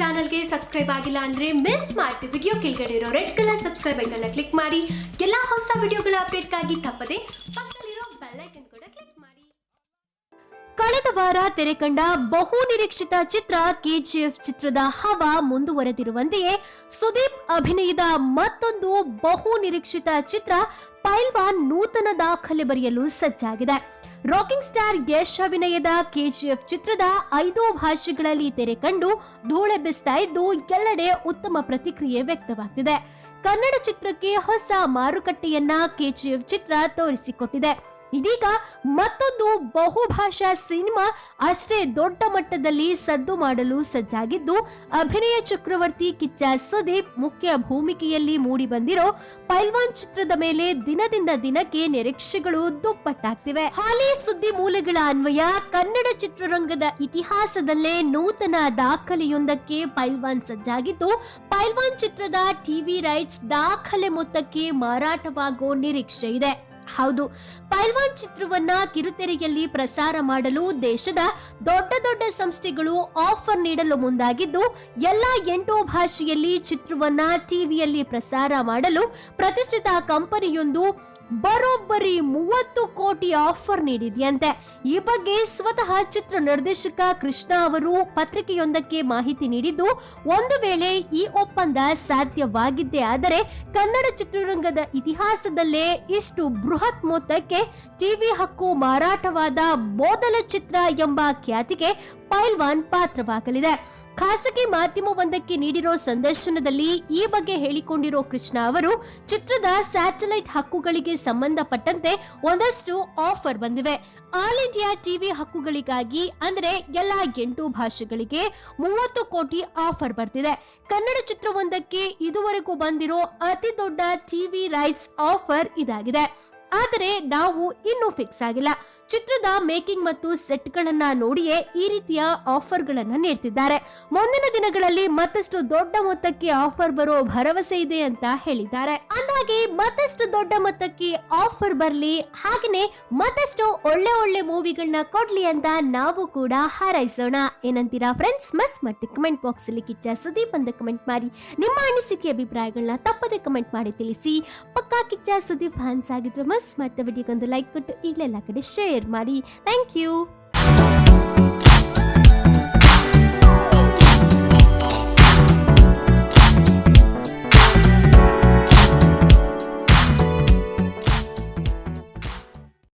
ಚಾನಲ್ಗೆ ಸಬ್ಸ್ಕ್ರೈಬ್ ಆಗಿಲ್ಲ ಅಂದ್ರೆ ಮಿಸ್ ಮಾಡ್ತೀವಿ ವಿಡಿಯೋ ಕೆಳಗಡೆ ಇರೋ ರೆಡ್ ಕಲರ್ ಸಬ್ಸ್ಕ್ರೈಬ್ ಐಕನ್ನ ಕ್ಲಿಕ್ ಮಾಡಿ. ಎಲ್ಲಾ ಹೊಸ ವಿಡಿಯೋಗಳ ಅಪ್ಡೇಟ್ಗಾಗಿ ತಪ್ಪದೆ ಪಕ್ಕದಲ್ಲಿರೋ ಬೆಲ್ ಐಕನ್ ಕೂಡ ಕ್ಲಿಕ್ ಮಾಡಿ. ಕಳೆದ ವಾರ ತೆರೆ ಕಂಡ ಬಹು ನಿರೀಕ್ಷಿತ ಚಿತ್ರ ಕೆಜಿಎಫ್ ಚಿತ್ರದ ಹವಾ ಮುಂದುವರೆದಿರುವಂತೆಯೇ ಸುದೀಪ್ ಅಭಿನಯದ ಮತ್ತೊಂದು ಬಹು ನಿರೀಕ್ಷಿತ ಚಿತ್ರ ಪೈಲ್ವಾನ್ ನೂತನ ದಾಖಲೆ ಬರೆಯಲು ಸಜ್ಜಾಗಿದೆ. ರಾಕಿಂಗ್ ಸ್ಟಾರ್ ಯಶ್ ಅಭಿನಯದ ಕೆಜಿಎಫ್ ಚಿತ್ರದ ಐದು ಭಾಷೆಗಳಲ್ಲಿ ತೆರೆ ಕಂಡು ಧೂಳೆಬ್ಬಿಸ್ತಾ ಇದ್ದು ಎಲ್ಲೆಡೆ ಉತ್ತಮ ಪ್ರತಿಕ್ರಿಯೆ ವ್ಯಕ್ತವಾಗ್ತಿದೆ. ಕನ್ನಡ ಚಿತ್ರಕ್ಕೆ ಹೊಸ ಮಾರುಕಟ್ಟೆಯನ್ನ ಕೆಜಿಎಫ್ ಚಿತ್ರ ತೋರಿಸಿಕೊಟ್ಟಿದೆ. ಇದೀಗ ಮತ್ತೊಂದು ಬಹುಭಾಷಾ ಸಿನಿಮಾ ಅಷ್ಟೇ ದೊಡ್ಡ ಮಟ್ಟದಲ್ಲಿ ಸದ್ದು ಮಾಡಲು ಸಜ್ಜಾಗಿದ್ದು, ಅಭಿನಯ ಚಕ್ರವರ್ತಿ ಕಿಚ್ಚ ಸುದೀಪ್ ಮುಖ್ಯ ಭೂಮಿಕೆಯಲ್ಲಿ ಮೂಡಿ ಬಂದಿರೋ ಪೈಲ್ವಾನ್ ಚಿತ್ರದ ಮೇಲೆ ದಿನದಿಂದ ದಿನಕ್ಕೆ ನಿರೀಕ್ಷೆಗಳು ದುಪ್ಪಟ್ಟಾಗ್ತಿವೆ. ಹಾಲಿ ಸುದ್ದಿ ಮೂಲಗಳ ಅನ್ವಯ, ಕನ್ನಡ ಚಿತ್ರರಂಗದ ಇತಿಹಾಸದಲ್ಲೇ ನೂತನ ದಾಖಲೆಯೊಂದಕ್ಕೆ ಪೈಲ್ವಾನ್ ಸಜ್ಜಾಗಿದ್ದು, ಪೈಲ್ವಾನ್ ಚಿತ್ರದ ಟಿವಿ ರೈಟ್ಸ್ ದಾಖಲೆ ಮೊತ್ತಕ್ಕೆ ಮಾರಾಟವಾಗೋ ನಿರೀಕ್ಷೆ ಇದೆ. ಹೌದು, ಪೈಲ್ವಾನ್ ಚಿತ್ರವನ್ನ ಕಿರುತೆರೆಯಲ್ಲಿ ಪ್ರಸಾರ ಮಾಡಲು ದೇಶದ ದೊಡ್ಡ ದೊಡ್ಡ ಸಂಸ್ಥೆಗಳು ಆಫರ್ ನೀಡಲು ಮುಂದಾಗಿದ್ದು, ಎಲ್ಲ ಎಂಟು ಭಾಷೆಯಲ್ಲಿ ಚಿತ್ರವನ್ನ ಟಿವಿಯಲ್ಲಿ ಪ್ರಸಾರ ಮಾಡಲು ಪ್ರತಿಷ್ಠಿತ ಕಂಪನಿಯೊಂದು ಬರೋಬ್ಬರಿ ಮೂವತ್ತು ಕೋಟಿ ಆಫರ್ ನೀಡಿದೆಯಂತೆ. ಈ ಬಗ್ಗೆ ಸ್ವತಃ ಚಿತ್ರ ನಿರ್ದೇಶಕ ಕೃಷ್ಣ ಅವರು ಪತ್ರಿಕೆಯೊಂದಕ್ಕೆ ಮಾಹಿತಿ ನೀಡಿದ್ದು, ಒಂದು ವೇಳೆ ಈ ಒಪ್ಪಂದ ಸಾಧ್ಯವಾಗಿದ್ದೇ ಆದರೆ ಕನ್ನಡ ಚಿತ್ರರಂಗದ ಇತಿಹಾಸದಲ್ಲೇ ಇಷ್ಟು ಬೃಹತ್ ಮೊತ್ತಕ್ಕೆ ಟಿವಿ ಹಕ್ಕು ಮಾರಾಟವಾದ ಮೊದಲ ಚಿತ್ರ ಎಂಬ ಖ್ಯಾತಿಗೆ ಪೈಲ್ವಾನ್ ಪಾತ್ರವಾಗಲಿದೆ. ಖಾಸಗಿ ಮಾಧ್ಯಮವೊಂದಕ್ಕೆ ನೀಡಿರೋ ಸಂದರ್ಶನದಲ್ಲಿ ಈ ಬಗ್ಗೆ ಹೇಳಿಕೊಂಡಿರೋ ಕೃಷ್ಣ ಅವರು, ಚಿತ್ರದ ಸ್ಯಾಟಲೈಟ್ ಹಕ್ಕುಗಳಿಗೆ ಸಂಬಂಧಪಟ್ಟಂತೆ ಒಂದಷ್ಟು ಆಫರ್ ಬಂದಿವೆ. ಆಲ್ ಇಂಡಿಯಾ ಟಿವಿ ಹಕ್ಕುಗಳಿಗಾಗಿ ಅಂದ್ರೆ ಎಲ್ಲಾ ಎಂಟು ಭಾಷೆಗಳಿಗೆ ಮೂವತ್ತು ಕೋಟಿ ಆಫರ್ ಬರ್ತಿದೆ. ಕನ್ನಡ ಚಿತ್ರವೊಂದಕ್ಕೆ ಇದುವರೆಗೂ ಬಂದಿರೋ ಅತಿ ದೊಡ್ಡ ಟಿವಿ ರೈಟ್ಸ್ ಆಫರ್ ಇದಾಗಿದೆ. ಆದರೆ ನಾವು ಇನ್ನೂ ಫಿಕ್ಸ್ ಆಗಿಲ್ಲ. ಚಿತ್ರದ ಮೇಕಿಂಗ್ ಮತ್ತು ಸೆಟ್ ಗಳನ್ನ ನೋಡಿಯೇ ಈ ರೀತಿಯ ಆಫರ್ ಗಳನ್ನ ನೀಡ್ತಿದ್ದಾರೆ. ಮುಂದಿನ ದಿನಗಳಲ್ಲಿ ಮತ್ತಷ್ಟು ದೊಡ್ಡ ಮೊತ್ತಕ್ಕೆ ಆಫರ್ ಬರೋ ಭರವಸೆ ಇದೆ ಅಂತ ಹೇಳಿದ್ದಾರೆ. ಅಂದಾಗೆ ಮತ್ತಷ್ಟು ದೊಡ್ಡ ಮೊತ್ತಕ್ಕೆ ಆಫರ್ ಬರ್ಲಿ, ಹಾಗೇನೇ ಮತ್ತಷ್ಟು ಒಳ್ಳೆ ಒಳ್ಳೆ ಮೂವಿಗಳನ್ನ ಕೊಡ್ಲಿ ಅಂತ ನಾವು ಕೂಡ ಹಾರೈಸೋಣ. ಏನಂತೀರಾ ಫ್ರೆಂಡ್ಸ್ ಮಸ್ ಮತ್ತೆ ಕಮೆಂಟ್ ಬಾಕ್ಸ್ ಅಲ್ಲಿ ಕಿಚ್ಚ ಸುದೀಪ್ ಅಂತ ಕಮೆಂಟ್ ಮಾಡಿ. ನಿಮ್ಮ ಅನಿಸಿಕೆ ಅಭಿಪ್ರಾಯಗಳನ್ನ ತಪ್ಪದೆ ಕಮೆಂಟ್ ಮಾಡಿ ತಿಳಿಸಿ. ಪಕ್ಕಾ ಕಿಚ್ಚ ಸುದೀಪ್ ಫ್ಯಾನ್ಸ್ ಆಗಿದ್ರೆ ಮಸ್ ಮತ್ತೆ ವಿಡಿಯೋಗೊಂದು ಲೈಕ್ ಕೊಟ್ಟು ಈಗಲೆಲ್ಲ ಕಡೆ ಶೇರ್ Mari. Thank you.